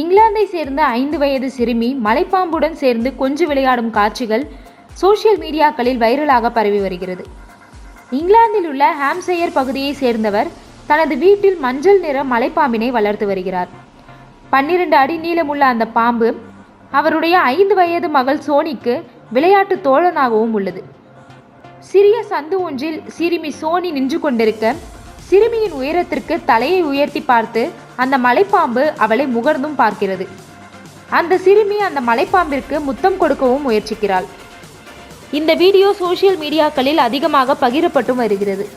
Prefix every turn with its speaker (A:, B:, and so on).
A: இங்கிலாந்தை சேர்ந்த ஐந்து வயது சிறுமி மலைப்பாம்புடன் சேர்ந்து கொஞ்சு விளையாடும் காட்சிகள் சோஷியல் மீடியாக்களில் வைரலாக பரவி வருகிறது. இங்கிலாந்தில் உள்ள ஹாம்சையர் பகுதியை சேர்ந்தவர் தனது வீட்டில் மஞ்சள் நிற மலைப்பாம்பினை வளர்த்து வருகிறார். பன்னிரண்டு அடி நீளமுள்ள அந்த பாம்பு அவருடைய ஐந்து வயது மகள் சோனிக்கு விளையாட்டு தோழனாகவும் உள்ளது. சிறிய சந்து ஒன்றில் சிறுமி சோனி நின்று கொண்டிருக்க சிறுமியின் உயரத்திற்கு தலையை உயர்த்தி பார்த்து அந்த மலைப்பாம்பு அவளை முகர்ந்தும் பார்க்கிறது. அந்த சிறுமி அந்த மலைப்பாம்பிற்கு முத்தம் கொடுக்கவும் முயற்சிக்கிறாள். இந்த வீடியோ சோஷியல் மீடியாக்களில் அதிகமாக பகிரப்பட்டும் வருகிறது.